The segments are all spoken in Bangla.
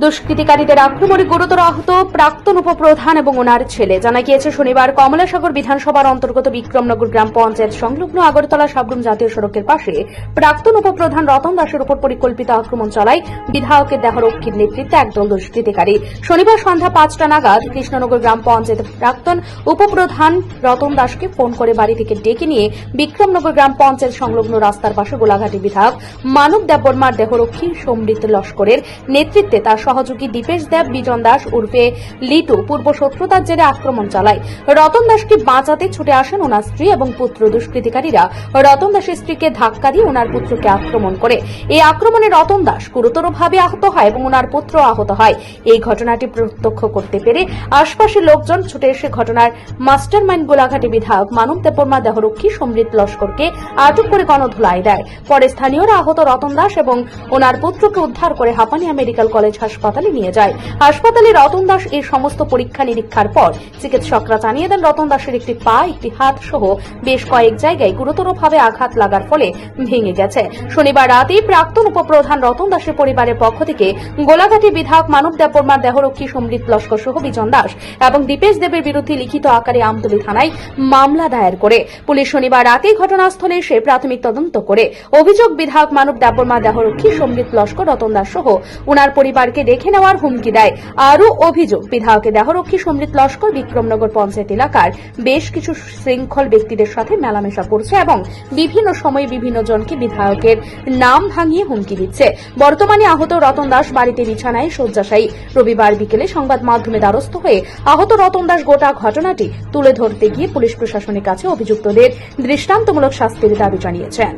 দুষ্কৃতিকারীদের আক্রমণে গুরুতর আহত প্রাক্তন উপপ্রধান এবং ওনার ছেলে। জানা গিয়েছে, শনিবার কমলাসাগর বিধানসভার অন্তর্গত বিক্রমনগর গ্রাম পঞ্চায়েত সংলগ্ন আগরতলা সাবরুম জাতীয় সড়কের পাশে প্রাক্তন উপপ্রধান রতন দাসের উপর পরিকল্পিত আক্রমণ চালায় বিধায়কের দেহরক্ষীর নেতৃত্বে একদল দুষ্কৃতিকারী। শনিবার সন্ধ্যা পাঁচটা নাগাদ কৃষ্ণনগর গ্রাম পঞ্চায়েত প্রাক্তন উপপ্রধান রতন দাসকে ফোন করে বাড়ি থেকে ডেকে নিয়ে বিক্রমনগর গ্রাম পঞ্চায়েত সংলগ্ন রাস্তার পাশে গোলাঘাটি বিধায়ক মানব দেববর্মার দেহরক্ষী সমৃদ্ধ লস্করের নেতৃত্বে তার সহযোগী দীপেশ দেব, বিজন দাস উর্ফে লিটু পূর্ব শত্রুতার জেরে আক্রমণ চালায়। রতন দাসকে বাঁচাতে ছুটে আসেন ওনার স্ত্রী এবং পুত্র দুষ্কৃতিকারীরা। রতন দাসের স্ত্রীকে ধাক্কা দিয়ে ওনার পুত্রকে আক্রমণ করে। এই আক্রমণে রতন দাস গুরুতরভাবে আহত হয় এবং ওনার পুত্র আহত হয়। এই ঘটনাটি প্রত্যক্ষ করতে পেরে আশপাশের লোকজন ছুটে এসে ঘটনার মাস্টার মাইন্ড গোলাঘাটি বিধায়ক মানব দেববর্মা দেহরক্ষী, সমৃদ্ধ লস্করকে আটক করে গণধুলাই দেয়। পরে স্থানীয়রা আহত রতন দাস এবং ওনার পুত্রকে উদ্ধার করে হাপানিয়া মেডিকেল কলেজ হাসপাতালে নিয়ে যায়। হাসপাতালে রতন দাস এই সমস্ত পরীক্ষা নিরীক্ষার পর চিকিৎসকরা জানিয়ে দেন, রতন দাসের একটি পা, একটি হাত সহ বেশ কয়েক জায়গায় গুরুতরভাবে আঘাত লাগার ফলে ভেঙে গেছে। শনিবার রাতেই প্রাক্তন উপপ্রধান রতন দাসের পরিবারের পক্ষ থেকে গোলাঘাটি বিধায়ক মানব দেববর্মার দেহরক্ষী সমৃদ্ধ লস্কর সহ বিজন দাস এবং দীপেশ দেবের বিরুদ্ধে লিখিত আকারে আমতলী থানায় মামলা দায়ের করে। পুলিশ শনিবার রাতে ঘটনাস্থলে এসে প্রাথমিক তদন্ত করে। অভিযোগ, বিধায়ক মানব দেববর্মা দেহরক্ষী সমৃদ্ধ লস্কর রতন দাস সহ উনার পরিবারকে দেখে নেওয়ার হুমকি দেয়। আরও অভিযোগ বিধায়কের দেহরক্ষী সমৃদ্ধ লস্কর বিক্রমনগর পঞ্চায়েত এলাকার বেশ কিছু শৃঙ্খল ব্যক্তিদের সাথে মেলামেশা করছে এবং বিভিন্ন সময়ে বিভিন্ন জনকে বিধায়কের নাম ভাঙিয়ে হুমকি দিচ্ছে। বর্তমানে আহত রতন দাস বাড়িতে বিছানায় শয্যাশায়ী। রবিবার বিকেলে সংবাদ মাধ্যমে দ্বারস্থ হয়ে আহত রতন দাস গোটা ঘটনাটি তুলে ধরতে গিয়ে পুলিশ প্রশাসনের কাছে অভিযুক্তদের দৃষ্টান্তমূলক শাস্তির দাবি জানিয়েছেন।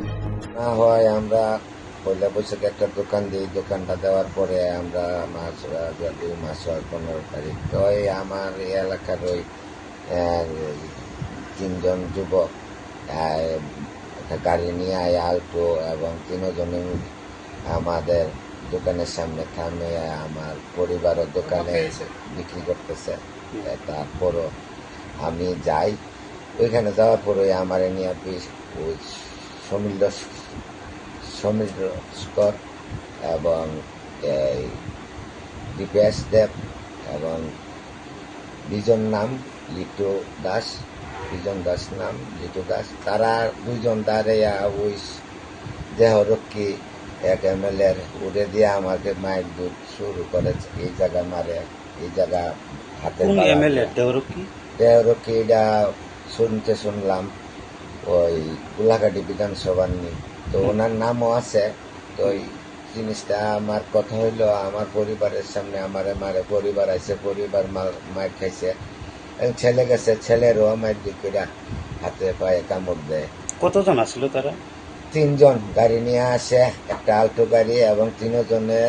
পয়লা বৈশাখে একটা দোকান দিই দোকানটা দেওয়ার পরে আমরা মাস দুই মাস হয় পনেরো তারিখ। তো এই আমার এই এলাকার ওই তিনজন যুবক একটা গাড়ি নিয়ে আয় আলটো এবং তিনজনে আমাদের দোকানের সামনে থামে আমার পরিবারের দোকানে বিক্রি করতেছে। তারপরও আমি যাই। ওইখানে যাওয়ার পরে আমার নিয়ে বিশ- ওই সমীর সমীর স্কর এবং এই দীপেশ দেব এবং বিজন নাম লিটু দাস বিজন দাস নাম লিটু দাস তারা দুইজন দাঁড়িয়ে ওই দেহরক্ষী এক এম এল এর উড়ে দিয়ে আমাকে মায়ের দুধ শুরু করেছে। এই জায়গা মারে এই জায়গা হাতে দেহরক্ষী দেহরক্ষী এটা শুনতে শুনলাম ওই গোলাঘাটি বিধানসভার নি তো ওনার নামও আছে। তো ওই জিনিসটা আমার কথা হইল আমার পরিবারের সামনে আমারে মারে পরিবার আছে পরিবার মার- মার খাইছে। ছেলে গেছে ছেলেরও মায়ের দিক করে হাতে পায়ে কামড় দেয়। কতজন আসলো তারা? তিনজন গাড়ি নিয়ে আসে একটা আল্টো গাড়ি এবং তিনজনে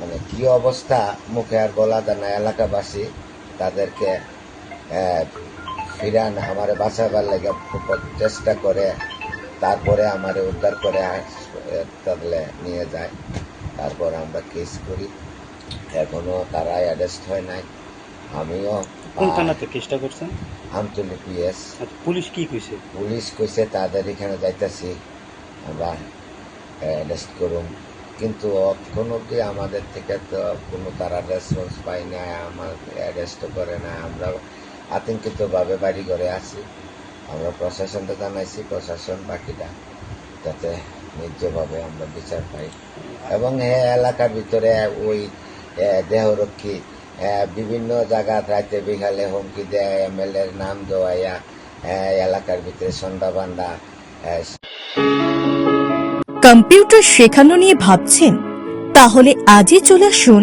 মানে কি অবস্থা মুখে আর বলা যায় না এলাকাবাসী তাদেরকে ফিরান আমার বাঁচাবার লেগে চেষ্টা করে। তারপরে আমার উদ্ধার করে হাসপাতালে নিয়ে যায়। তারপর আমরা কেস করি। এখনও তারা অ্যারেস্ট হয় নাই। আমিও কোন থানাতে কেসটা করছেন? আমতলি পিএস। আচ্ছা, পুলিশ কি কইছে? পুলিশ কইছে তাদের এখানে যাইতেছি। আমরা অ্যারেস্ট করুন কিন্তু এখন অব্দি আমাদের থেকে তো কোনো তারা রেসপন্স পাই না আমার অ্যারেস্ট করে না আমরা আতঙ্কিতভাবে বাড়ি ঘরে আছি। আমরা প্রশাসনকে জানাইছি, প্রশাসন বাকিটা, যাতে ন্যায্যভাবে আমরা বিচার পাই। এবং হ্যাঁ এলাকার ভিতরে ওই দেহরক্ষী বিভিন্ন জায়গা রাতে বিকালে হুমকি দেয় এম এল এর নাম দেওয়াইয়া এলাকার ভিতরে সন্ধ্যা বান্ধা কম্পিউটার শেখানো নিয়ে ভাবছেন? তাহলে আজই চলে আসুন